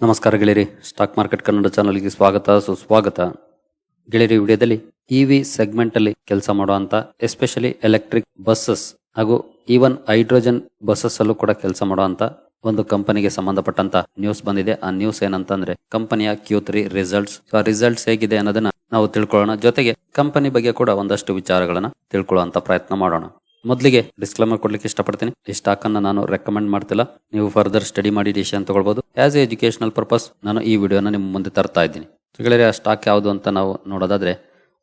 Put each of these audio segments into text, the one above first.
ನಮಸ್ಕಾರ ಗೆಳೆಯರಿ stock market Kannada ಚಾನಲ್ಗೆ ಸ್ವಾಗತ, ಸುಸ್ವಾಗತ. ಗೆಳೆಯರಿ ವಿಡಿಯೋದಲ್ಲಿ ವಿ ಸೆಗ್ಮೆಂಟ್ ಅಲ್ಲಿ ಕೆಲಸ ಮಾಡುವಂತ ಎಸ್ಪೆಷಲಿ ಎಲೆಕ್ಟ್ರಿಕ್ ಬಸ್ಸಸ್ ಹಾಗೂ ಈವನ್ ಹೈಡ್ರೋಜನ್ ಬಸ್ಸಸ್ ಅಲ್ಲೂ ಕೂಡ ಕೆಲಸ ಮಾಡುವಂತ ಒಂದು ಕಂಪನಿಗೆ ಸಂಬಂಧಪಟ್ಟಂತ ನ್ಯೂಸ್ ಬಂದಿದೆ. ಆ ನ್ಯೂಸ್ ಏನಂತಂದ್ರೆ ಕಂಪನಿಯ ಕ್ಯೂ ತ್ರೀ ರಿಸಲ್ಟ್ಸ್ ಆ ರಿಸಲ್ಟ್ಸ್ ಹೇಗಿದೆ ಅನ್ನೋದನ್ನ ನಾವು ತಿಳ್ಕೊಳ್ಳೋಣ. ಜೊತೆಗೆ ಕಂಪನಿ ಬಗ್ಗೆ ಕೂಡ ಒಂದಷ್ಟು ವಿಚಾರಗಳನ್ನ ತಿಳ್ಕೊಳ್ಳುವಂತ ಪ್ರಯತ್ನ ಮಾಡೋಣ. ಮೊದಲಿಗೆ ಡಿಸ್ಕ್ಲೇಮರ್ ಕೊಡ್ಲಿಕ್ಕೆ ಇಷ್ಟಪಡ್ತೀನಿ. ಈ ಸ್ಟಾಕ್ ಅನ್ನ ನಾನು ರೆಕಮೆಂಡ್ ಮಾಡ್ತಿಲ್ಲ. ನೀವು ಫರ್ದರ್ ಸ್ಟಡಿ ಮಾಡಿ ಡಿಸಿಷನ್ ತಗೊಳ್ಬಹುದು ಆಸ್ ಎ ಎಜುಕೇಶನಲ್ ಪರ್ಪಸ್ ನಾನು ಈ ವಿಡಿಯೋನ ನಿಮ್ಮ ಮುಂದೆ ತರ್ತಾ ಇದ್ದೀನಿ. ಗೆಳೆಯರೆ, ಆ ಸ್ಟಾಕ್ ಯಾವುದು ಅಂತ ನಾವು ನೋಡೋದಾದ್ರೆ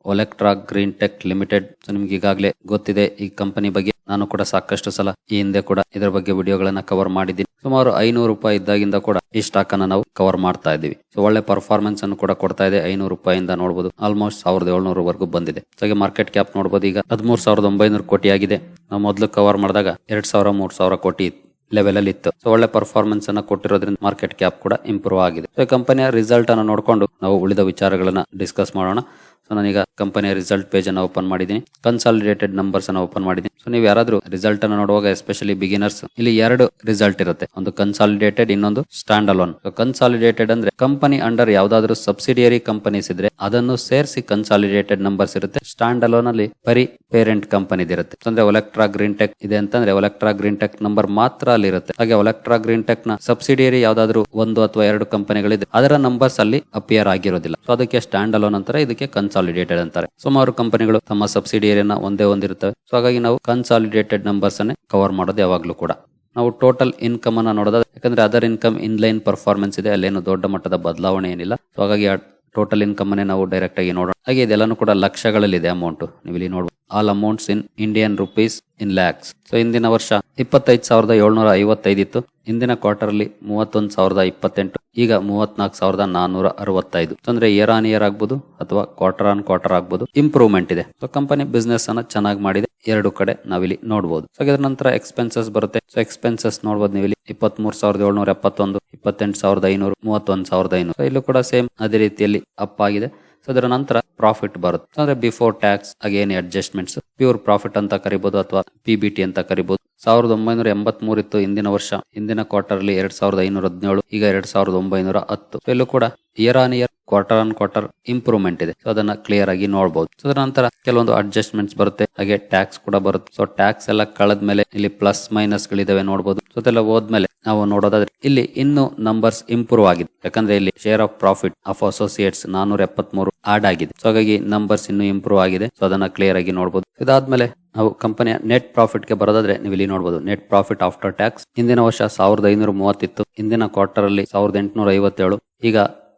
ಒಲೆಕ್ಟ್ರಾ ಗ್ರೀನ್ ಟೆಕ್ ಲಿಮಿಟೆಡ್ ನಿಮ್ಗೆ ಈಗಾಗಲೇ ಗೊತ್ತಿದೆ, ಈ ಕಂಪನಿ ಬಗ್ಗೆ ನಾನು ಕೂಡ ಸಾಕಷ್ಟು ಸಲ ಈ ಹಿಂದೆ ಕೂಡ ಇದರ ಬಗ್ಗೆ ವಿಡಿಯೋಗಳನ್ನ ಕವರ್ ಮಾಡಿದ್ದೀನಿ. ಸುಮಾರು ಐನೂರು ರೂಪಾಯಿ ಇದ್ದಾಗಿಂದ ಕೂಡ ಈ ಸ್ಟಾಕ್ ಅನ್ನ ನಾವು ಕವರ್ ಮಾಡ್ತಾ ಇದ್ದೀವಿ. ಸೊ ಒಳ್ಳೆ ಪರ್ಫಾರ್ಮೆನ್ಸ್ ಅನ್ನು ಕೂಡ ಕೊಡ್ತಾ ಇದೆ. ಐನೂರು ರೂಪಾಯಿಂದ ನೋಡಬಹುದು ಆಲ್ಮೋಸ್ಟ್ ಸಾವಿರದ ಏಳ್ನೂರ ವರೆಗೂ ಬಂದಿದೆ. ಸೊ ಮಾರ್ಕೆಟ್ ಕ್ಯಾಪ್ ನೋಡಬಹುದು ಈಗ ಹದಿಮೂರು ಸಾವಿರದ ಒಂಬೈನೂರು ಕೋಟಿ ಆಗಿದೆ. ನಾವು ಮೊದಲು ಕವರ್ ಮಾಡಿದಾಗ ಎರಡ್ ಸಾವಿರ, ಮೂರ್ ಸಾವಿರ ಕೋಟಿ ಲೆವೆಲ್ ಅಲ್ಲಿ ಇತ್ತು. ಸೊ ಒಳ್ಳೆ ಪರ್ಫಾರ್ಮೆನ್ಸ್ ಅನ್ನ ಕೊಟ್ಟಿರೋದ್ರಿಂದ ಮಾರ್ಕೆಟ್ ಕ್ಯಾಪ್ ಕೂಡ ಇಂಪ್ರೂವ್ ಆಗಿದೆ. ಸೊ ಕಂಪನಿಯ ರಿಸಲ್ಟ್ ಅನ್ನು ನೋಡಿಕೊಂಡು ನಾವು ಉಳಿದ ವಿಚಾರಗಳನ್ನ ಡಿಸ್ಕಸ್ ಮಾಡೋಣ. ಸೊ ನಾನೀಗ ಕಂಪನಿಯ ರಿಸಲ್ಟ್ ಪೇಜ್ ಅನ್ನ ಓಪನ್ ಮಾಡಿದ್ದೀನಿ. ಕನ್ಸಾಲಿಡೇಟೆಡ್ ನಂಬರ್ಸ್ ಅನ್ನ ಓಪನ್ ಮಾಡಿದ್ದೀನಿ. ಸೊ ನೀವು ಯಾರಾದ್ರೂ ರಿಸಲ್ಟ್ ಅನ್ನ ನೋಡುವಾಗ ಎಸ್ಪೆಷಲಿ ಬಿಗಿನರ್ಸ್ ಇಲ್ಲಿ ಎರಡು ರಿಸಲ್ಟ್ ಇರುತ್ತೆ. ಒಂದು ಕನ್ಸಾಲಿಡೇಟೆಡ್ ಇನ್ನೊಂದು ಸ್ಟ್ಯಾಂಡ್ ಅಲೋನ್ ಕನ್ಸಾಲಿಡೇಟೆಡ್ ಅಂದ್ರೆ ಕಂಪನಿ ಅಂಡರ್ ಯಾವ್ದಾದ್ರು ಸಬ್ಸಿಡಿಯರಿ ಕಂಪನೀಸ್ ಇದ್ರೆ, ಅದನ್ನು ಸೇರಿಸಿ ಕನ್ಸಾಲಿಡೇಟೆಡ್ ನಂಬರ್ಸ್ ಇರುತ್ತೆ. ಸ್ಟ್ಯಾಂಡ್ ಅಲೋನ್ ಅಲ್ಲಿ ಪರಿ ಪೇರೆಂಟ್ ಕಂಪನಿ ಇರುತ್ತೆ. ಅಂದ್ರೆ ಒಲೆಕ್ಟ್ರಾ ಗ್ರೀನ್ ಟೆಕ್ ಇದೆ ಅಂತಂದ್ರೆ ಒಲೆಕ್ಟ್ರಾ ಗ್ರೀನ್ ಟೆಕ್ ನಂಬರ್ ಮಾತ್ರ ಅಲ್ಲಿ ಇರುತ್ತೆ. ಹಾಗೆ ಒಲೆಕ್ಟ್ರಾ ಗ್ರೀನ್ ಟೆಕ್ನ ಸಬ್ಸಿಡಿಯರಿ ಯಾವ್ದಾದ್ರು ಒಂದು ಅಥವಾ ಎರಡು ಕಂಪನಿಗಳಿದೆ ಅದರ ನಂಬರ್ಸ್ ಅಲ್ಲಿ ಅಪಿಯರ್ ಆಗಿರೋದಿಲ್ಲ. ಸೊ ಅದಕ್ಕೆ ಸ್ಟ್ಯಾಂಡ್ ಅಲೋನ್ ಅಂತಾರೆ, ಇದಕ್ಕೆ ಕನ್ಸಾಲಿಡೇಟೆಡ್ ಅಂತಾರೆ. ಸುಮಾರು ಕಂಪನಿಗಳು ತಮ್ಮ ಸಬ್ಸಿಡಿಯರಿಯನ್ನ ಒಂದೇ ಒಂದಿರುತ್ತವೆ. ಸೊ ಹಾಗಾಗಿ ನಾವು ಕನ್ಸಾಲಿಡೇಟೆಡ್ ನಂಬರ್ಸ್ ಅನ್ನೇ ಕವರ್ ಮಾಡೋದು ಯಾವಾಗ್ಲೂ ಕೂಡ. ನಾವು ಟೋಟಲ್ ಇನ್ಕಮ್ ಅನ್ನ ನೋಡೋದ ಯಾಕಂದ್ರೆ ಅದರ್ ಇನ್ಕಮ್ ಇನ್ಲೈನ್ ಪರ್ಫಾರ್ಮೆನ್ಸ್ ಇದೆ, ಅಲ್ಲೇನು ದೊಡ್ಡ ಮಟ್ಟದ ಬದಲಾವಣೆ ಏನಿಲ್ಲ. ಸೊ ಹಾಗಾಗಿ ಟೋಟಲ್ ಇನ್ಕಮ್ ಅನ್ನೇ ನಾವು ಡೈರೆಕ್ಟ್ ಆಗಿ ನೋಡೋಣ. ಹಾಗೆ ಇದೆಲ್ಲಾನು ಕೂಡ ಲಕ್ಷಗಳಲ್ಲಿ ಇದೆ ಅಮೌಂಟ್ ನೀವು ಇಲ್ಲಿ ನೋಡಬಹುದು all amounts in Indian rupees in lakhs so ಇಂದಿನ ವರ್ಷ ಇಪ್ಪತ್ತೈದು ಸಾವಿರದ ಏಳ್ನೂರ ಐವತ್ತೈದು ಇತ್ತು. ಇಂದಿನ ಕ್ವಾರ್ಟರ್ ಅಲ್ಲಿ ಮೂವತ್ತೊಂದು ಸಾವಿರದ ಇಪ್ಪತ್ತೆಂಟು. ಈಗ ಮೂವತ್ನಾಲ್ಕು ಸಾವಿರದ ನಾನ್ನೂರ ಅರವತ್ತೈದು. ಅಂದ್ರೆ ಇಯರ್ ಆನ್ ಇಯರ್ ಆಗ್ಬೋದು ಅಥವಾ ಕ್ವಾರ್ಟರ್ ಆನ್ ಕ್ವಾರ್ಟರ್ ಆಗ್ಬೋದು. ಇಂಪ್ರೂವ್ಮೆಂಟ್ ಇದೆ. ಸೊ ಕಂಪನಿ ಬಿಸ್ನೆಸ್ ಅನ್ನ ಚೆನ್ನಾಗಿ ಮಾಡಿದೆ. ಎರಡು ಕಡೆ ನಾವಿಲ್ಲಿ ನೋಡಬಹುದು ಸೊ ಇದರ ನಂತರ ಎಕ್ಸ್ಪೆನ್ಸಸ್ ಬರುತ್ತೆ. ಸೊ ಎಕ್ಸ್ಪೆನ್ಸಸ್ ನೋಡಬಹುದು ನೀವು ಇಲ್ಲಿ ಇಪ್ಪತ್ತ್ ಸಾವಿರದ ಏಳ್ನೂರ ಎಪ್ಪತ್ತೊಂದು, ಇಪ್ಪತ್ತೆಂಟು ಸಾವಿರದ ಐನೂರು, ಮೂವತ್ತೊಂದು ಸಾವಿರದ ಐನೂರು. ಇಲ್ಲೂ ಕೂಡ ಸೇಮ್ ಅದೇ ರೀತಿಯಲ್ಲಿ ಅಪ್ ಆಗಿದೆ. ಸೊ ಅದರ ನಂತರ ಪ್ರಾಫಿಟ್ ಬರುತ್ತೆ. ಅಂದ್ರೆ before tax again adjustments pure profit ಅಂತ ಕರಿಬಹುದು ಅಥವಾ ಪಿ ಬಿ ಟಿ ಅಂತ ಕರಿಬಹುದು ಸಾವಿರದ ಒಂಬೈನೂರ ಎಂಬತ್ ಇತ್ತು ಹಿಂದಿನ ವರ್ಷ. ಹಿಂದಿನ ಕ್ವಾರ್ಟರ್ ಅಲ್ಲಿ ಎರಡ್ ಸಾವಿರದ ಐನೂರ ಹದಿನೇಳು, ಈಗ ಎರಡ್ ಸಾವಿರದ ಒಂಬೈನೂರ ಹತ್ತು. ಎಲ್ಲೂ ಕೂಡ year on year quarter on quarter improvement ಇದೆ. ಸೊ ಅದನ್ನ ಕ್ಲಿಯರ್ ಆಗಿ ನೋಡಬಹುದು ಸೊ ಅದರ ನಂತರ ಕೆಲವೊಂದು ಅಡ್ಜಸ್ಟ್ಮೆಂಟ್ಸ್ ಬರುತ್ತೆ. ಹಾಗೆ ಟ್ಯಾಕ್ಸ್ ಕೂಡ ಬರುತ್ತೆ. ಸೊ ಟ್ಯಾಕ್ಸ್ ಎಲ್ಲ ಕಳೆದ ಮೇಲೆ ಇಲ್ಲಿ ಪ್ಲಸ್ ಮೈನಸ್ ಗಳಿದಾವೆ ನೋಡಬಹುದು ಸೊ ಅದೆಲ್ಲ ಹೋದ್ಮೇಲೆ ನಾವು ನೋಡೋದಾದ್ರೆ ಇಲ್ಲಿ ಇನ್ನು ನಂಬರ್ಸ್ ಇಂಪ್ರೂವ್ ಆಗಿದೆ. ಯಾಕಂದ್ರೆ ಇಲ್ಲಿ share of profit of associates ನಾನೂರ ಎಪ್ಪತ್ಮೂರು ಆಡ್ ಆಗಿದೆ. ಸೊ ಹಾಗಾಗಿ ನಂಬರ್ಸ್ ಇನ್ನು ಇಂಪ್ರೂವ್ ಆಗಿದೆ. ಸೊ ಅದನ್ನ ಕ್ಲಿಯರ್ ಆಗಿ ನೋಡಬಹುದು ಇದಾದ್ಮೇಲೆ ನಾವು ಕಂಪನಿಯ ನೆಟ್ ಪ್ರಾಫಿಟ್ಗೆ ಬರೋದಾದ್ರೆ ನೀವು ಇಲ್ಲಿ ನೋಡಬಹುದು ನೆಟ್ ಪ್ರಾಫಿಟ್ ಆಫ್ಟರ್ ಟ್ಯಾಕ್ಸ್ ಹಿಂದಿನ ವರ್ಷ ಸಾವಿರದ ಐನೂರ ಮೂವತ್ತಿತ್ತು ಹಿಂದಿನ ಕ್ವಾರ್ಟರ್ ಅಲ್ಲಿ ಸಾವಿರದ ಎಂಟುನೂರ ಐವತ್ತೇಳು ಈಗ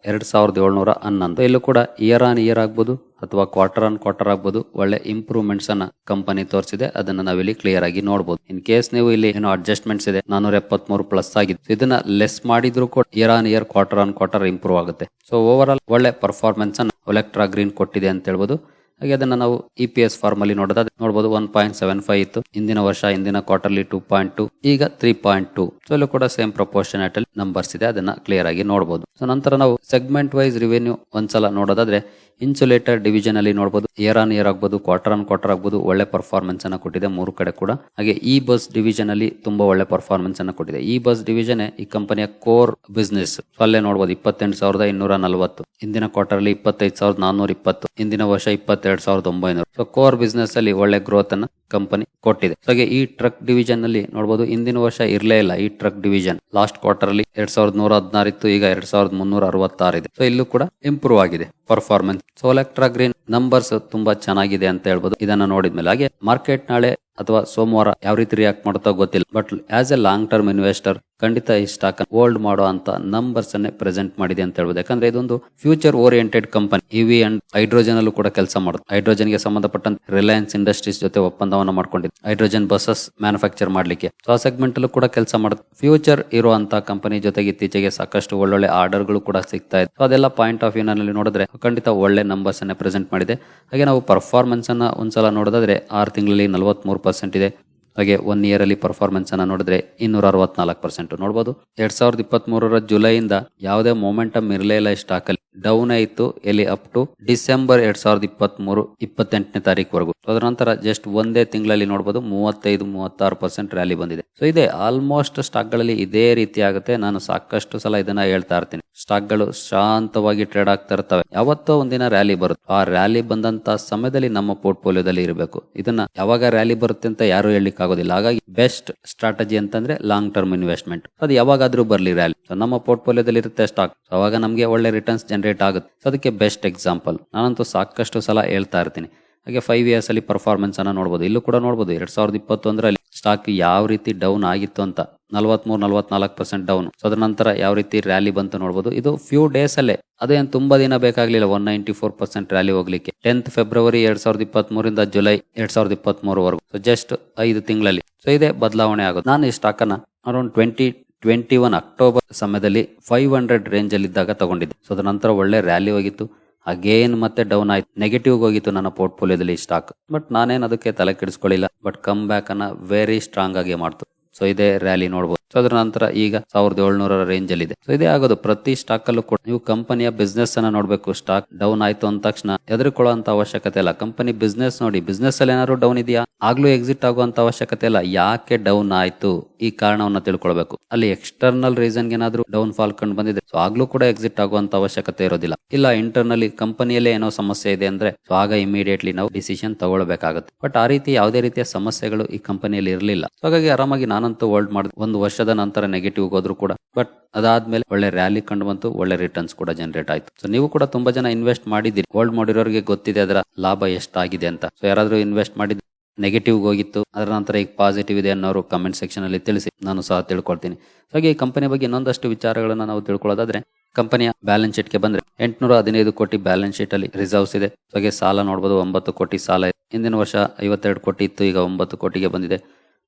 ಎರಡ್ ಸಾವಿರದ ಏಳ್ನೂರ ಹನ್ನೊಂದು. ಇಲ್ಲೂ ಕೂಡ ಇಯರ್ ಆನ್ ಇಯರ್ ಆಗ್ಬೋದು ಅಥವಾ ಕ್ವಾರ್ಟರ್ ಆನ್ ಕ್ವಾರ್ಟರ್ ಆಗ್ಬೋದು. ಒಳ್ಳೆ ಇಂಪ್ರೂವ್ಮೆಂಟ್ಸ್ ಅನ್ನ ಕಂಪನಿ ತೋರಿಸಿದೆ. ಅದನ್ನ ನಾವಿಲ್ಲಿ ಕ್ಲಿಯರ್ ಆಗಿ ನೋಡಬಹುದು ಇನ್ ಕೇಸ್ ನೀವು ಇಲ್ಲಿ ಏನೋ ಅಡ್ಜಸ್ಟ್ಮೆಂಟ್ಸ್ ಇದೆ, ನಾನೂರ ಎಪ್ಪತ್ಮೂರು ಪ್ಲಸ್ ಆಗಿತ್ತು ಇದನ್ನ ಲೆಸ್ ಮಾಡಿದ್ರು ಕೂಡ year on year quarter on quarter improve ಆಗುತ್ತೆ. ಸೊ ಓವರ್ ಆಲ್ ಒಳ್ಳೆ ಪರ್ಫಾರ್ಮೆನ್ಸ್ ಅನ್ನ ಒಲೆಕ್ಟ್ರಾ ಗ್ರೀನ್ ಕೊಟ್ಟಿದೆ ಅಂತ ಹೇಳ್ಬೋದು. ಹಾಗೆ ಅದನ್ನ ನಾವು ಇ ಪಿ ಎಸ್ ಫಾರ್ಮ್ ಅಲ್ಲಿ ನೋಡೋದಾದ್ರೆ ನೋಡಬಹುದು ಒನ್ ಪಾಯಿಂಟ್ ಸೆವೆನ್ ಫೈವ್ ಇತ್ತು. ಇಂದಿನ ವರ್ಷ ಇಂದಿನ ಕ್ವಾರ್ಟರ್ಲಿ ಟೂ ಪಾಯಿಂಟ್ ಟು ಈಗ ತ್ರೀ ಪಾಯಿಂಟ್ ಟು ಸೊ ಅಲ್ಲೂ ಕೂಡ ಸೇಮ್ ಪ್ರಪೋರ್ಷನ್ ನಂಬರ್ಸ್ ಇದೆ, ಅದನ್ನ ಕ್ಲಿಯರ್ ಆಗಿ ನೋಡಬಹುದು ಸೊ ನಂತರ ನಾವು ಸೆಗ್ಮೆಂಟ್ ವೈಸ್ ರಿವೆನ್ಯೂ ಒಂದ್ಸಲ ನೋಡೋದಾದ್ರೆ ಇನ್ಸುಲೇಟರ್ ಡಿವಿಷನ್ ಅಲ್ಲಿ ನೋಡಬಹುದು ಇಯರ್ ಆನ್ ಇಯರ್ ಆಗ್ಬೋದು ಕ್ವಾರ್ಟರ್ ಆನ್ ಕ್ವಾರ್ಟರ್ ಆಗಬಹುದು ಒಳ್ಳೆ ಪರ್ಫಾರ್ಮೆನ್ಸ್ ಅನ್ನ ಕೊಟ್ಟಿದೆ ಮೂರು ಕಡೆ ಕೂಡ. ಹಾಗೆ ಈ ಬಸ್ ಡಿವಿಷನ್ ಅಲ್ಲಿ ತುಂಬಾ ಒಳ್ಳೆ ಪರ್ಫಾರ್ಮೆನ್ಸ್ ಅನ್ನ ಕೊಟ್ಟಿದೆ. ಈ ಬಸ್ ಡಿವಿಷನ್ ಈ ಕಂಪನಿಯ ಕೋರ್ ಬಿಸ್ನೆಸ್ ಅಲ್ಲೇ ನೋಡಬಹುದು ಇಪ್ಪತ್ತೆಂಟು ಸಾವಿರದ ಇನ್ನೂರ ನಲವತ್ತು ಇಂದಿನ ಕ್ವಾರ್ಟರ್ ಅಲ್ಲಿ ಇಪ್ಪತ್ತೈದು ಸಾವಿರದ ನಾನೂರ ಇಪ್ಪತ್ತು ಇಂದಿನ ವರ್ಷ ಇಪ್ಪತ್ತೆರಡು ಸಾವಿರದ ಒಂಬೈನೂರು. ಸೊ ಕೋರ್ ಬಿಸ್ನೆಸ್ ಅಲ್ಲಿ ಒಳ್ಳೆ ಗ್ರೋತ್ ಅನ್ನ ಕಂಪನಿ ಕೊಟ್ಟಿದೆ. ಹಾಗೆ ಈ ಟ್ರಕ್ ಡಿವಿಷನ್ ಅಲ್ಲಿ ನೋಡಬಹುದು ಇಂದಿನ ವರ್ಷ ಇರಲೇ ಇಲ್ಲ ಈ ಟ್ರಕ್ ಡಿವಿಷನ್ ಲಾಸ್ಟ್ ಕ್ವಾರ್ಟರ್ ಅಲ್ಲಿ ಎರಡ್ ಸಾವಿರದ ನೂರ ಹದಿನಾರು ಇತ್ತು ಈಗ ಎರಡ್ ಸಾವಿರದ ಮುನ್ನೂರ ಅರವತ್ತಾರು ಇದೆ. ಸೊ ಇಲ್ಲೂ ಕೂಡ ಇಂಪ್ರೂವ್ ಆಗಿದೆ performance so Olectra Green numbers ತುಂಬಾ ಚೆನ್ನಾಗಿದೆ ಅಂತ ಹೇಳ್ಬೋದು. ಇದನ್ನ ನೋಡಿದ್ಮೇಲೆ ಹಾಗೆ ಮಾರ್ಕೆಟ್ ನಾಳೆ ಅಥವಾ ಸೋಮವಾರ ಯಾವ ರೀತಿ ರಿಯಾಕ್ಟ್ ಮಾಡುತ್ತೋ ಗೊತ್ತಿಲ್ಲ. But as a long term investor ಖಂಡಿತ ಈ ಸ್ಟಾಕ್ ಹೋಲ್ಡ್ ಮಾಡೋ ಅಂತ ನಂಬರ್ಸ್ ಅನ್ನೇ ಪ್ರೆಸೆಂಟ್ ಮಾಡಿದೆ ಅಂತ ಹೇಳ್ಬೋದು. ಯಾಕಂದ್ರೆ ಇದೊಂದು future oriented company EV and hydrogen ಅಲ್ಲೂ ಕೂಡ ಕೆಲಸ ಮಾಡುತ್ತೆ. ಹೈಡ್ರೋಜನ್ಗೆ ಸಂಬಂಧಪಟ್ಟಂತೆ ರಿಲಯನ್ಸ್ ಇಂಡಸ್ಟ್ರೀಸ್ ಜೊತೆ ಒಪ್ಪಂದವನ್ನ ಮಾಡ್ಕೊಂಡಿದೆ. ಹೈಡ್ರೋಜನ್ ಬಸ್ಸಸ್ ಮ್ಯಾನುಫ್ಯಾಕ್ಚರ್ ಮಾಡ್ಲಿಕ್ಕೆ. ಸೊ ಆ ಸೆಗ್ಮೆಂಟ್ ಅಲ್ಲೂ ಕೂಡ ಕೆಲಸ ಮಾಡುತ್ತೆ. ಫ್ಯೂಚರ್ ಇರುವಂತ ಕಂಪನಿ ಜೊತೆಗೆ ಇತ್ತೀಚೆಗೆ ಸಾಕಷ್ಟು ಒಳ್ಳೊಳ್ಳೆ ಆರ್ಡರ್ಗಳು ಕೂಡ ಸಿಗ್ತಾ ಇದೆ. ಅದೆಲ್ಲ ಪಾಯಿಂಟ್ ಆಫ್ ವ್ಯೂ ನಲ್ಲಿ ನೋಡಿದ್ರೆ ಖಂಡಿತ ಒಳ್ಳೆ ನಂಬರ್ಸ್ ಅನ್ನೇ ಪ್ರೆಸೆಂಟ್ ಮಾಡಿದೆ. ಹಾಗೆ ನಾವು ಪರ್ಫಾರ್ಮೆನ್ಸ್ ಅನ್ನ ಒಂದ್ಸಲ ನೋಡೋದಾದ್ರೆ ಆರು ತಿಂಗಳಲ್ಲಿ ನಲವತ್ಮೂರು ಪರ್ಸೆಂಟ್ ಇದೆ. ಹಾಗೆ ಒನ್ ಇಯರ್ ಅಲ್ಲಿ ಪರ್ಫಾರ್ಮೆನ್ಸ್ ಅನ್ನ ನೋಡಿದ್ರೆ ಇನ್ನೂರ ಅರವತ್ನಾಲ್ಕು ಪರ್ಸೆಂಟ್ ನೋಡಬಹುದು ಎರಡ್ ಸಾವಿರದ ಇಪ್ಪತ್ತ್ ಮೂರರ ಜುಲೈಯಿಂದ ಯಾವುದೇ ಮೊಮೆಂಟಮ್ ಇರಲೇ ಇಲ್ಲ ಸ್ಟಾಕ್ ಅಲ್ಲಿ. ಡೌನ್ ಆಯಿತು, ಎಲ್ಲಿ ಅಪ್ ಟು ಡಿಸೆಂಬರ್ ಎರಡ್ ಸಾವಿರದ ಇಪ್ಪತ್ತ್ ಮೂರು ಇಪ್ಪತ್ತೆಂಟನೇ ತಾರೀಕುವರೆಗೂ. ಅದರ ನಂತರ ಜಸ್ಟ್ ಒಂದೇ ತಿಂಗಳಲ್ಲಿ ನೋಡಬಹುದು ಮೂವತ್ತೈದು, ಮೂವತ್ತಾರು ಪರ್ಸೆಂಟ್ ರ್ಯಾಲಿ ಬಂದಿದೆ. ಸೊ ಇದೆ ಆಲ್ಮೋಸ್ಟ್ ಸ್ಟಾಕ್ಗಳಲ್ಲಿ ಇದೇ ರೀತಿ ಆಗುತ್ತೆ. ನಾನು ಸಾಕಷ್ಟು ಸಲ ಇದನ್ನ ಹೇಳ್ತಾ ಇರ್ತೀನಿ. ಸ್ಟಾಕ್ಗಳು ಶಾಂತವಾಗಿ ಟ್ರೇಡ್ ಆಗ್ತಾ ಇರ್ತವೆ. ಯಾವತ್ತೋ ಒಂದಿನ ರ್ಯಾಲಿ ಬರುತ್ತೆ. ಆ ರ್ಯಾಲಿ ಬಂದಂತ ಸಮಯದಲ್ಲಿ ನಮ್ಮ ಪೋರ್ಟ್ಫೋಲಿಯೋದಲ್ಲಿ ಇರಬೇಕು. ಇದನ್ನ ಯಾವಾಗ ರ್ಯಾಲಿ ಬರುತ್ತೆ ಅಂತ ಯಾರು ಹೇಳಲಿಕ್ಕೆ ಆಗೋದಿಲ್ಲ ಹಾಗಾಗಿ ಬೆಸ್ಟ್ ಸ್ಟ್ರಾಟಜಿ ಅಂತಂದ್ರೆ ಲಾಂಗ್ ಟರ್ಮ್ ಇನ್ವೆಸ್ಟ್ಮೆಂಟ್. ಅದು ಯಾವಾಗಾದ್ರೂ ಬರ್ಲಿ ರ್ಯಾಲಿ. ನಮ್ಮ ಪೋರ್ಟ್ಫೋಲಿಯೋದಲ್ಲಿ ಇರುತ್ತೆ ಸ್ಟಾಕ್. ಅವಾಗ ನಮಗೆ ಒಳ್ಳೆ ರಿಟರ್ನ್ಸ್ ಜನರೇಟ್ ಆಗುತ್ತೆ. ಅದಕ್ಕೆ ಬೆಸ್ಟ್ ಎಕ್ಸಾಂಪಲ್. ನಾನಂತೂ ಸಾಕಷ್ಟು ಸಲ ಹೇಳ್ತಾ ಇರ್ತೀನಿ. ಹಾಗೆ ಫೈವ್ ಇಯರ್ಸ್ ಅಲ್ಲಿ ಪರ್ಫಾರ್ಮೆನ್ಸ್ ಅನ್ನ ನೋಡಬಹುದು ಇಲ್ಲೂ ಕೂಡ ನೋಡಬಹುದು ಎರಡ್ ಸಾವಿರದ ಇಪ್ಪತ್ತೊಂದರಲ್ಲಿ ಸ್ಟಾಕ್ ಯಾವ ರೀತಿ ಡೌನ್ ಆಗಿತ್ತು ಅಂತ. ನಲವತ್ಮೂರು, ನಲವತ್ನಾಲ್ಕು ಪರ್ಸೆಂಟ್ ಡೌನ್ ಸೊ ಅದ್ರ ನಂತರ ಯಾವ ರೀತಿ ರ್ಯಾಲಿ ಬಂತು ನೋಡಬಹುದು ಇದು ಫ್ಯೂ ಡೇಸ್ ಅಲ್ಲೇ. ಅದೇನು ತುಂಬಾ ದಿನ ಬೇಕಾಗ್ಲಿಲ್ಲ. One ninety four percent rally ಹೋಗ್ಲಿಕ್ಕೆ. ಟೆಂತ್ ಫೆಬ್ರವರಿ ಎರಡ್ ಸಾವಿರದ ಇಪ್ಪತ್ತ್ ಮೂರಿಂದ ಜುಲೈ ಎರಡ್ ಸಾವಿರದ ಇಪ್ಪತ್ತ್ ಮೂರವರೆಗೂ ಸೊ ಜಸ್ಟ್ ಐದು ತಿಂಗಳಲ್ಲಿ. ಸೊ ಇದೇ ಬದಲಾವಣೆ ಆಗೋದು. ನಾನು ಈ ಸ್ಟಾಕ್ ಅನ್ನ around twenty twenty one October ಸಮಯದಲ್ಲಿ ಫೈವ್ ಹಂಡ್ರೆಡ್ ರೇಂಜ್ ಅಲ್ಲಿ ಇದ್ದಾಗ ತಗೊಂಡಿದ್ದೆ. ಸೊ ಅದರ ನಂತರ ಒಳ್ಳೆ ರ್ಯಾಲಿ ಹೋಗಿತ್ತು. ಅಗೇನ್ ಮತ್ತೆ ಡೌನ್ ಆಯ್ತು. ನೆಗೆಟಿವ್ ಹೋಗಿತ್ತು ನನ್ನ ಪೋರ್ಟ್ಫೋಲಿಯೋದಲ್ಲಿ ಸ್ಟಾಕ್ ಬಟ್ ನಾನೇನು ಅದಕ್ಕೆ ತಲೆ ಕೆಡಿಸ್ಕೊಳ್ಳಿಲ್ಲ. ಬಟ್ ಕಮ್ ಬ್ಯಾಕ್ ಅನ್ನ ವೆರಿ ಸ್ಟ್ರಾಂಗ್ ಆಗಿ ಮಾಡ್ತು. ಸೊ ಇದೇ ರ್ಯಾಲಿ ನೋಡಬಹುದು ಸೊ ಅದರ ನಂತರ ಈಗ ಸಾವಿರದ ಏಳ್ನೂರ ರೇಂಜ್ ಅಲ್ಲಿ ಇದೆ ಸೊ ಇದೇ ಆಗೋದು. ಪ್ರತಿ ಸ್ಟಾಕ್ ಅಲ್ಲೂ ಕೂಡ ನೀವು ಕಂಪನಿಯ ಬಿಸ್ನೆಸ್ ಅನ್ನ ನೋಡ್ಬೇಕು. ಸ್ಟಾಕ್ ಡೌನ್ ಆಯ್ತು ಅಂದ ತಕ್ಷಣ ಎದುರುಕೊಳ್ಳುವಂತ ಅವಶ್ಯಕತೆ ಇಲ್ಲ. ಕಂಪನಿ ಬಿಸ್ನೆಸ್ ನೋಡಿ ಬಿಸ್ನೆಸ್ ಅಲ್ಲಿ ಏನಾದ್ರು ಡೌನ್ ಇದೆಯಾ? ಆಗ್ಲೂ ಎಕ್ಸಿಟ್ ಆಗುವಂತ ಅವಶ್ಯಕತೆ ಇಲ್ಲ. ಯಾಕೆ ಡೌನ್ ಆಯ್ತು? ಈ ಕಾರಣವನ್ನ ತಿಳ್ಕೊಳ್ಬೇಕು. ಅಲ್ಲಿ ಎಕ್ಸ್ಟರ್ನಲ್ ರೀಸನ್ ಏನಾದ್ರು ಡೌನ್ ಫಾಲ್ ಕಂಡು ಬಂದಿದೆ. ಸೊ ಆಗ್ಲೂ ಕೂಡ ಎಕ್ಸಿಟ್ ಆಗುವಂತ ಅವಶ್ಯಕತೆ ಇರೋದಿಲ್ಲ. ಇಲ್ಲ ಇಂಟರ್ನಲಿ ಕಂಪನಿಯಲ್ಲೇ ಏನೋ ಸಮಸ್ಯೆ ಇದೆ ಅಂದ್ರೆ ಸೊ ಆಗ ಇಮಿಡಿಯೇಟ್ಲಿ ನಾವು ಡಿಸಿಷನ್ ತಗೊಳ್ಬೇಕಾಗುತ್ತೆ. ಬಟ್ ಆ ರೀತಿ ಯಾವುದೇ ರೀತಿಯ ಸಮಸ್ಯೆಗಳು ಈ ಕಂಪನಿಯಲ್ಲಿ ಇರಲಿಲ್ಲ. ಸೊ ಹಾಗಾಗಿ ಆರಾಮಾಗಿ ನಾನಂತೂ ಹೋಲ್ಡ್ ಮಾಡಿದೆ ಒಂದು ವರ್ಷದ ನಂತರ ನೆಗೆಟಿವ್ ಹೋದ್ರು ಕೂಡ. ಬಟ್ ಅದಾದ್ಮೇಲೆ ಒಳ್ಳೆ ರ್ಯಾಲಿ ಕಂಡು ಬಂತು, ಒಳ್ಳೆ ರಿಟರ್ನ್ಸ್ ಕೂಡ ಜನರೇಟ್ ಆಯ್ತು. ಸೊ ನೀವು ಕೂಡ ತುಂಬಾ ಜನ ಇನ್ವೆಸ್ಟ್ ಮಾಡಿದ್ದೀರಿ. ಹೋಲ್ಡ್ ಮಾಡಿರೋರಿಗೆ ಗೊತ್ತಿದೆ ಅದರ ಲಾಭ ಎಷ್ಟಾಗಿದೆ ಅಂತ. ಸೊ ಯಾರಾದ್ರೂ ಇನ್ವೆಸ್ಟ್ ಮಾಡಿದ್ರೆ ನೆಗೆಟಿವ್ ಹೋಗಿತ್ತು, ಅದರ ನಂತರ ಈಗ ಪಾಸಿಟಿವ್ ಇದೆ ಅನ್ನೋರು ಕಮೆಂಟ್ ಸೆಕ್ಷನ್ ಅಲ್ಲಿ ತಿಳಿಸಿ, ನಾನು ಸಹ ತಿಳ್ಕೊಳ್ತೀನಿ. ಸೊ ಹಾಗೆ ಈ ಕಂಪನಿ ಬಗ್ಗೆ ಇನ್ನೊಂದಷ್ಟು ವಿಚಾರಗಳನ್ನು ನಾವು ತಿಳ್ಕೊಳ್ಳೋದಾದ್ರೆ ಕಂಪನಿಯ ಬ್ಯಾಲೆನ್ಸ್ ಶೀಟ್ಗೆ ಬಂದ್ರೆ, ಎಂಟುನೂರ ಹದಿನೈದು ಕೋಟಿ ಬ್ಯಾಲೆನ್ಸ್ ಶೀಟ್ ಅಲ್ಲಿ ರಿಸರ್ವ್ಸ್ ಇದೆ. ಹಾಗೆ ಸಾಲ ನೋಡಬಹುದು ಒಂಬತ್ತು ಕೋಟಿ ಸಾಲ ಇದೆ. ಹಿಂದಿನ ವರ್ಷ ಐವತ್ತೆರಡು ಕೋಟಿ ಇತ್ತು, ಈಗ ಒಂಬತ್ತು ಕೋಟಿಗೆ ಬಂದಿದೆ.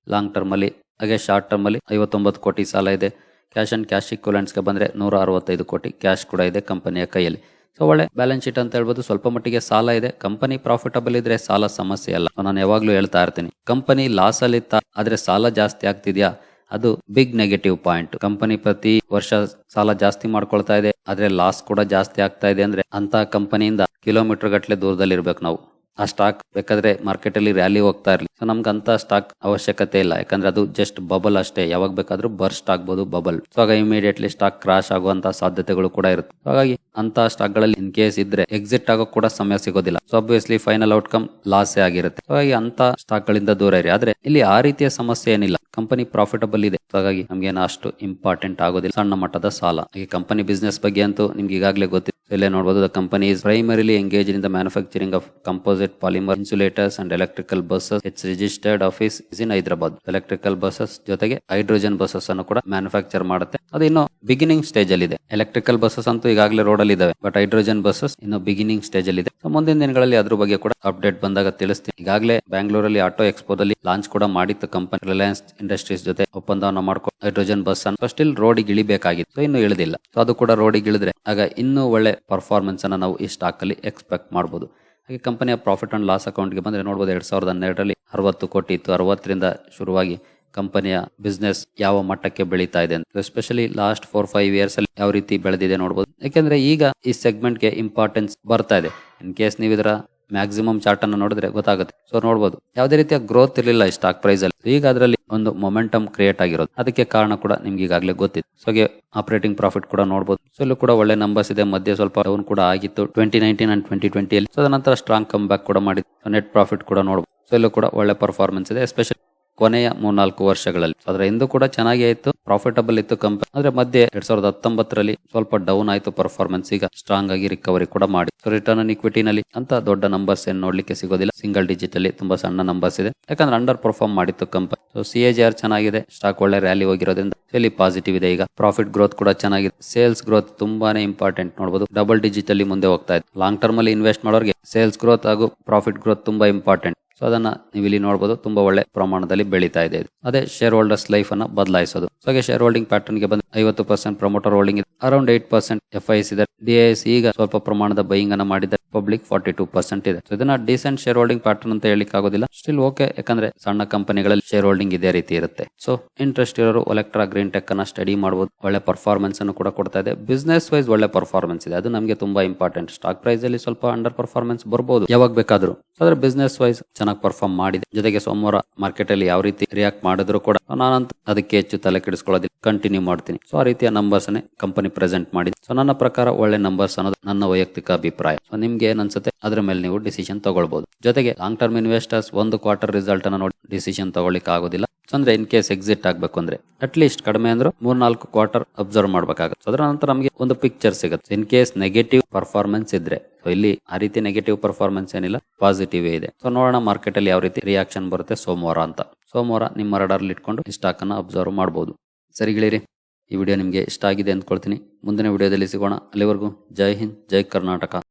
ಲಾಂಗ್ ಟರ್ಮ್ ಅಲ್ಲಿ ಹಾಗೆ ಶಾರ್ಟ್ ಟರ್ಮ್ ಅಲ್ಲಿ ಐವತ್ತೊಂಬತ್ತು ಕೋಟಿ ಸಾಲ ಇದೆ. ಕ್ಯಾಶ್ ಅಂಡ್ ಕ್ಯಾಶ್ ಇಕ್ವಲೆಂಟ್ಸ್ಗೆ ಬಂದ್ರೆ ನೂರ ಅರವತ್ತೈದು ಕೋಟಿ ಕ್ಯಾಶ್ ಕೂಡ ಇದೆ ಕಂಪನಿಯ ಕೈಯಲ್ಲಿ. ಸೊ ಒಳ್ಳೆ ಬ್ಯಾಲೆನ್ಸ್ ಶೀಟ್ ಅಂತ ಹೇಳ್ಬೋದು. ಸ್ವಲ್ಪ ಮಟ್ಟಿಗೆ ಸಾಲ ಇದೆ. ಕಂಪನಿ ಪ್ರಾಫಿಟಬಲ್ ಇದ್ರೆ ಸಾಲ ಸಮಸ್ಯೆ ಅಲ್ಲ. ನಾನು ಯಾವಾಗಲೂ ಹೇಳ್ತಾ ಇರ್ತೀನಿ. ಕಂಪನಿ ಲಾಸ್ ಅಲ್ಲಿ ಆದ್ರೆ ಸಾಲ ಜಾಸ್ತಿ ಆಗ್ತಿದ್ಯಾ? ಅದು ಬಿಗ್ ನೆಗೆಟಿವ್ ಪಾಯಿಂಟ್ ಕಂಪನಿ ಪ್ರತಿ ವರ್ಷ ಸಾಲ ಜಾಸ್ತಿ ಮಾಡ್ಕೊಳ್ತಾ ಇದೆ. ಆದ್ರೆ ಲಾಸ್ ಕೂಡ ಜಾಸ್ತಿ ಆಗ್ತಾ ಇದೆ ಅಂದ್ರೆ ಅಂತ ಕಂಪನಿಯಿಂದ ಕಿಲೋಮೀಟರ್ ಗಟ್ಟಲೆ ದೂರದಲ್ಲಿ ಇರ್ಬೇಕು ನಾವು. ಆ ಸ್ಟಾಕ್ ಬೇಕಾದ್ರೆ ಮಾರ್ಕೆಟ್ ಅಲ್ಲಿ ರ್ಯಾಲಿ ಹೋಗ್ತಾ ಇರಲಿ. ಸೊ ನಮ್ಗೆ ಅಂತ ಸ್ಟಾಕ್ ಅವಶ್ಯಕತೆ ಇಲ್ಲ. ಯಾಕಂದ್ರೆ ಅದು ಜಸ್ಟ್ ಬಬಲ್ ಅಷ್ಟೇ. ಯಾವಾಗ ಬೇಕಾದ್ರೂ ಬರ್ಸ್ಟ್ ಆಗ್ಬೋದು ಬಬಲ್ ಸೊ ಆಗ ಇಮಿಡಿಯೇಟ್ಲಿ ಸ್ಟಾಕ್ ಕ್ರಾಶ್ ಆಗುವಂತ ಸಾಧ್ಯತೆಗಳು ಕೂಡ ಇರುತ್ತೆ. ಹಾಗಾಗಿ ಅಂತ ಸ್ಟಾಕ್ಗಳಲ್ಲಿ ಇನ್ ಕೇಸ್ ಇದ್ರೆ ಎಕ್ಸಿಟ್ ಆಗೋ ಕೂಡ ಸಮಯ ಸಿಗೋದಿಲ್ಲ. So obviously final outcome loss ಆಗಿರುತ್ತೆ. ಹಾಗಾಗಿ ಅಂತ ಸ್ಟಾಕ್ ಗಳಿಂದ ದೂರ ಇರಿ. ಆದ್ರೆ ಇಲ್ಲಿ ಆ ರೀತಿಯ ಸಮಸ್ಯೆ ಏನಿಲ್ಲ. ಕಂಪನಿ ಪ್ರಾಫಿಟಬಲ್ ಇದೆ. ಹಾಗಾಗಿ ನಮ್ಗೆ ಅಷ್ಟು ಇಂಪಾರ್ಟೆಂಟ್ ಆಗೋದಿಲ್ಲ. ಸಣ್ಣ ಮಟ್ಟದ ಸಾಲ. ಈ ಕಂಪನಿ ಬಿಸ್ನೆಸ್ ಬಗ್ಗೆ ಅಂತೂ ನಿಮ್ಗೆ ಈಗಾಗಲೇ ಗೊತ್ತಿದೆ. ಇಲ್ಲೇ ನೋಡಬಹುದು the company is primarily engage in the manufacturing of composite polymer insulators and electrical buses its registered office is in Hyderabad electrical buses ಜೊತೆಗೆ ಹೈಡ್ರೋಜನ್ ಬಸ್ಸಸ್ ಅನ್ನು ಕೂಡ ಮ್ಯಾನುಫ್ಯಾಕ್ಚರ್ ಮಾಡುತ್ತೆ. ಅದು ಇನ್ನು ಬಿಗಿನಿಂಗ್ ಸ್ಟೇಜ್ ಅಲ್ಲಿ ಇದೆ ಎಲೆಕ್ಟ್ರಿಕಲ್ ಬಸ್ಸಸ್ ಅಂತೂ ಈಗಾಗಲೇ ರೋಡ್ ಅಲ್ಲಿ ಇದಾವೆ. ಬಟ್ ಹೈಡ್ರೋಜನ್ ಬಸ್ಸಸ್ ಇನ್ನು ಬಿಗಿನಿಂಗ್ ಸ್ಟೇಜ್ ಅಲ್ಲಿ ಇದೆ ಮುಂದಿನ ದಿನಗಳಲ್ಲಿ ಅದ್ರ ಬಗ್ಗೆ ಕೂಡ ಅಪ್ಡೇಟ್ ಬಂದಾಗ ತಿಳಿಸ್ತೀನಿ. ಈಗಾಗಲೇ ಬ್ಯಾಂಗ್ಳೂರಲ್ಲಿ ಆಟೋ ಎಕ್ಸ್ಪೋದಲ್ಲಿ ಲಾಂಚ್ ಕೂಡ ಮಾಡಿತ್ತು ಕಂಪನಿ ರಿಲಯನ್ಸ್ ಇಂಡಸ್ಟ್ರೀಸ್ ಜೊತೆ ಒಪ್ಪಂದವನ್ನು ಮಾಡ್ಕೊಂಡು ಹೈಡ್ರೋಜನ್ ಬಸ್ ಅನ್ನು. ಸ್ಟಿಲ್ ರೋಡಿಗೆ ಇಳಿಬೇಕಾಗಿತ್ತು. ಇನ್ನು ಇಳಿದಿಲ್ಲ. ಸೊ ಅದು ಕೂಡ ರೋಡಿಗೆ ಇಳಿದ್ರೆ, ಆಗ ಇನ್ನೂ ಒಳ್ಳೆ ಪರ್ಫಾರ್ಮೆನ್ಸ್ ಅನ್ನ ನಾವು ಈ ಸ್ಟಾಕಲ್ಲಿ ಎಕ್ಸ್ಪೆಕ್ಟ್ ಮಾಡ್ಬೋದು. ಹಾಗೆ ಕಂಪನಿಯ ಪ್ರಾಫಿಟ್ ಆ್ಯಂಡ್ ಲಾಸ್ ಅಕೌಂಟ್ಗೆ ಬಂದ್ರೆ ನೋಡಬಹುದು ಎರಡು ಸಾವಿರದ ಹನ್ನೆರಡರಲ್ಲಿ ಅರವತ್ತು ಕೋಟಿ ಇತ್ತು. ಅರವತ್ತರಿಂದ ಶುರುವಾಗಿ ಕಂಪನಿಯ ಬಿಸ್ನೆಸ್ ಯಾವ ಮಟ್ಟಕ್ಕೆ ಬೆಳೀತಾ ಇದೆ ಅಂತ. Especially last four five years ಅಲ್ಲಿ ಯಾವ ರೀತಿ ಬೆಳೆದಿದೆ ನೋಡಬಹುದು ಯಾಕೆಂದ್ರೆ ಈಗ ಈ ಸೆಗ್ಮೆಂಟ್ಗೆ ಇಂಪಾರ್ಟೆನ್ಸ್ ಬರ್ತಾ ಇದೆ. ಇನ್ ಕೇಸ್ ನೀವು ಇದರ ಮ್ಯಾಕ್ಸಿಮಮ್ ಚಾರ್ಟ್ ಅನ್ನು ನೋಡಿದ್ರೆ ಗೊತ್ತಾಗುತ್ತೆ. ಸೊ ನೋಡಬಹುದು ಯಾವುದೇ ರೀತಿಯ ಗ್ರೋತ್ ಇರಲಿಲ್ಲ ಈ ಸ್ಟಾಕ್ ಪ್ರೈಸ್ ಅಲ್ಲಿ. ಈಗ ಅದರಲ್ಲಿ ಒಂದು ಮೊಮೆಂಟಮ್ ಕ್ರಿಯೇಟ್ ಆಗಿರೋದು. ಅದಕ್ಕೆ ಕಾರಣ ಕೂಡ ನಿಮ್ಗೆ ಈಗಾಗಲೇ ಗೊತ್ತಿತ್ತು ಸೊ ಆಪರೇಟಿಂಗ್ ಪ್ರಾಫಿಟ್ ಕೂಡ ನೋಡಬಹುದು ಸೊ ಇಲ್ಲೂ ಕೂಡ ಒಳ್ಳೆ ನಂಬರ್ಸ್ ಇದೆ. ಮಧ್ಯೆ ಸ್ವಲ್ಪ ಡೌನ್ ಕೂಡ ಆಗಿತ್ತು. ಟ್ವೆಂಟಿ ನೈನ್ಟೀನ್ ಅಂಡ್ ಟ್ವೆಂಟಿ ಟ್ವೆಂಟಿಯಲ್ಲಿ ಸೊ ನಂತರ ಸ್ಟ್ರಾಂಗ್ ಕಮ್ ಬ್ಯಾಕ್ ಕೂಡ ಮಾಡಿತ್ತು ನೆಟ್ ಪ್ರಾಫಿಟ್ ಕೂಡ ನೋಡಬಹುದು ಸೊ ಇಲ್ಲೂ ಕೂಡ ಒಳ್ಳೆ ಪರ್ಫಾರ್ಮೆನ್ಸ್ ಇದೆ. ಎಸ್ಪೆಷಲಿ ಕೊನೆಯ ಮೂರ್ನಾಲ್ಕು ವರ್ಷಗಳಲ್ಲಿ. ಅದರ ಹಿಂದೂ ಕೂಡ ಚೆನ್ನಾಗಿ ಆಯ್ತು ಪ್ರಾಫಿಟಬಲ್ ಇತ್ತು ಕಂಪನಿ ಆದ್ರೆ ಮಧ್ಯೆ ಎರಡ್ ಸಾವಿರದ ಹತ್ತೊಂಬತ್ತರಲ್ಲಿ ಸ್ವಲ್ಪ ಡೌನ್ ಆಯ್ತು ಪರ್ಫಾರ್ಮೆನ್ಸ್ ಈಗ ಸ್ಟ್ರಾಂಗ್ ಆಗಿ ರಿಕವರಿ ಕೂಡ ಮಾಡಿ. ರಿಟರ್ನ್ ಆನ್ ಇಕ್ವಿಟಿನಲ್ಲಿ ಅಂತ ದೊಡ್ಡ ನಂಬರ್ಸ್ ಏನ್ ನೋಡ್ಲಿಕ್ಕೆ ಸಿಗೋದಿಲ್ಲ. ಸಿಂಗಲ್ ಡಿಜಿಟ್ ಅಲ್ಲಿ ತುಂಬಾ ಸಣ್ಣ ನಂಬರ್ಸ್ ಇದೆ. ಯಾಕಂದ್ರೆ ಅಂಡರ್ ಪರ್ಫಾರ್ಮ್ ಮಾಡಿತ್ತು company so C A G R ಚೆನ್ನಾಗಿದೆ ಸ್ಟಾಕ್ ಒಳ್ಳೆ ರ್ಯಾಲಿ ಹೋಗಿರೋದ್ರಿಂದ ಇಲ್ಲಿ ಪಾಸಿಟಿವ್ ಇದೆ ಈಗ. ಪ್ರಾಫಿಟ್ ಗ್ರೋತ್ ಕೂಡ ಚೆನ್ನಾಗಿದೆ. ಸೇಲ್ಸ್ ಗ್ರೋತ್ ತುಂಬಾನೇ ಇಂಪಾರ್ಟೆಂಟ್ ನೋಡಬಹುದು ಡಬಲ್ ಡಿಜಿಟ್ ಅಲ್ಲಿ ಮುಂದೆ ಹೋಗ್ತಾ ಇದೆ. ಲಾಂಗ್ ಟರ್ಮ್ ಅಲ್ಲಿ ಇನ್ವೆಸ್ಟ್ ಮಾಡೋರಿಗೆ ಸೇಲ್ಸ್ ಗ್ರೋತ್ ಹಾಗೂ ಪ್ರಾಫಿಟ್ ಗ್ರೋತ್ ತುಂಬಾ ಇಂಪಾರ್ಟೆಂಟ್ ಸೊ ಅದನ್ನ ನೀವು ಇಲ್ಲಿ ನೋಡಬಹುದು ತುಂಬಾ ಒಳ್ಳೆ ಪ್ರಮಾಣದಲ್ಲಿ ಬೆಳೀತಾ ಇದೆ. ಅದೇ ಶೇರ್ ಹೋಲ್ಡರ್ಸ್ ಲೈಫ್ ಅನ್ನ ಬದಲಾಯಿಸೋದು. ಹಾಗೆ ಶೇರ್ ಹೋಲ್ಡಿಂಗ್ ಪ್ಯಾಟರ್ನ್ಗೆ ಬಂದ ಐವತ್ತು percent promoter holding around eight percent F I ಇದೆ. ಡಿ ಎಸ್ ಈಗ ಸ್ವಲ್ಪ ಪ್ರಮಾಣದ ಬೈಯಿಂಗ್ ಅನ್ನ ಮಾಡಿದ್ದಾರೆ ಪಬ್ಲಿಕ್ ಫಾರ್ಟಿ ಟೂ ಪರ್ಸೆಂಟ್ ಇದೆ. ಸೊ ಇದನ್ನ ಡಿಸೆಂಟ್ ಶೇರ್ ಹೋಲ್ಡಿಂಗ್ ಪ್ಯಾಟರ್ನ್ ಅಂತ ಹೇಳಿಕ್ ಆಗೋದಿಲ್ಲ. ಸ್ಟಿಲ್ ಓಕೆ ಯಾಕಂದ್ರೆ ಸಣ್ಣ ಕಂಪನಿಗಳಲ್ಲಿ ಶೇರ್ ಹೋಲ್ಡಿಂಗ್ ಇದೇ ರೀತಿ ಇರುತ್ತೆ. ಸೊ ಇಂಟ್ರೆಸ್ಟ್ ಇರೋರು ಒಲೆಕ್ಟ್ರಾ ಗ್ರೀನ್ ಟೆಕ್ ಅನ್ನ ಸ್ಟಡಿ ಮಾಡಬಹುದು ಒಳ್ಳೆ ಪರ್ಫಾರ್ಮೆನ್ಸ್ ಅನ್ನು ಕೂಡ ಕೊಡ್ತಾ ಇದೆ. ಬಿಸ್ನೆಸ್ ವೈಸ್ ಒಳ್ಳೆ ಪರ್ಫಾರ್ಮೆನ್ಸ್ ಇದೆ. ಅದು ನಮಗೆ ತುಂಬಾ ಇಂಪಾರ್ಟೆಂಟ್ ಸ್ಟಾಕ್ ಪ್ರೈಸ್ ಅಲ್ಲಿ ಸ್ವಲ್ಪ ಅಂಡರ್ ಪರ್ಫಾರ್ಮೆನ್ಸ್ ಬರಬಹುದು ಯಾವಾಗ ಬೇಕಾದ್ರೂ. ಆದ್ರೆ ಬಿಸ್ನೆಸ್ ವೈಸ್ ಚೆನ್ನಾಗಿ ಪರ್ಫಾರ್ಮ್ ಮಾಡಿದೆ. ಜೊತೆಗೆ ಸೋಮವಾರ ಮಾರ್ಕೆಟ್ ಅಲ್ಲಿ ಯಾವ ರೀತಿ ರಿಯಾಕ್ಟ್ ಮಾಡಿದ್ರು ಕೂಡ ನಾನಂತ ಅದಕ್ಕೆ ಹೆಚ್ಚು ತಲೆ ಕೆಡಿಸ್ಕೊಳ್ಳೋದಿಲ್ಲ. ಕಂಟಿನ್ಯೂ ಮಾಡ್ತೀನಿ. ಸೊ ಆ ರೀತಿಯ ನಂಬರ್ಸ್ ಕಂಪನಿ ಕಂಪನಿ ಪ್ರೆಸೆಂಟ್ ಮಾಡಿದೆ. ಸೊ ನನ್ನ ಪ್ರಕಾರ ಒಳ್ಳೆ ನಂಬರ್ಸ್ ಅನ್ನೋದು ನನ್ನ ವೈಯಕ್ತಿಕ ಅಭಿಪ್ರಾಯ. ಸೊ ನಿಮ್ಗೆ ಏನ್ ಅನ್ಸುತ್ತೆ ಅದ್ರ ಮೇಲೆ ನೀವು ಡಿಸಿಷನ್ ತಗೊಳ್ಬಹುದು ಜೊತೆಗೆ ಲಾಂಗ್ ಟರ್ಮ್ ಇನ್ವೆಸ್ಟರ್ಸ್ ಒಂದು ಕ್ವಾರ್ಟರ್ ರಿಸಲ್ಟ್ ಅನ್ನ ನೋಡಿ ಡಿಸಿಷನ್ ತಗೊಳ್ಳಿಕ್ಕೆ ಆಗೋದಿಲ್ಲ ಅಂದ್ರೆ ಇನ್ ಕೇಸ್ ಎಕ್ಸಿಟ್ ಆಗ್ಬೇಕು ಅಂದ್ರೆ ಅಟ್ ಲೀಸ್ಟ್ ಕಡಿಮೆ ಅಂದ್ರೆ ಮೂರ್ ನಾಲ್ಕು ಕ್ವಾರ್ಟರ್ ಅಬ್ಸರ್ವ್ ಮಾಡ್ಬೇಕಾಗುತ್ತೆ ಅದರ ನಂತರ ನಮಗೆ ಒಂದು ಪಿಕ್ಚರ್ ಸಿಗುತ್ತೆ. ಇನ್ ಕೇಸ್ ನೆಗೆಟಿವ್ ಪರ್ಫಾರ್ಮೆನ್ಸ್ ಇದ್ರೆ ಇಲ್ಲಿ ಆ ರೀತಿ ನೆಗೆಟಿವ್ ಪರ್ಫಾರ್ಮೆನ್ಸ್ ಏನಿಲ್ಲ ಪಾಸಿಟಿವ್ ಇದೆ. ಸೊ ನೋಡೋಣ ಮಾರ್ಕೆಟ್ ಅಲ್ಲಿ ಯಾವ ರೀತಿ ರಿಯಾಕ್ಷನ್ ಬರುತ್ತೆ ಸೋಮವಾರ ಅಂತ. ಸೋಮವಾರ ನಿಮ್ಮ ರಡಾರ್ಲಿ ಇಟ್ಕೊಂಡು ಸ್ಟಾಕ್ ಅನ್ನ ಅಬ್ಸರ್ವ್ ಮಾಡಬಹುದು ಸರಿ ಗೆಳೆಯರಿ, ಈ ವಿಡಿಯೋ ನಿಮಗೆ ಇಷ್ಟ ಆಗಿದೆ ಅಂದ್ಕೊಳ್ತೀನಿ. ಮುಂದಿನ ವಿಡಿಯೋದಲ್ಲಿ ಸಿಗೋಣ. ಅಲ್ಲಿವರೆಗೂ ಜೈ ಹಿಂದ್, ಜೈ ಕರ್ನಾಟಕ.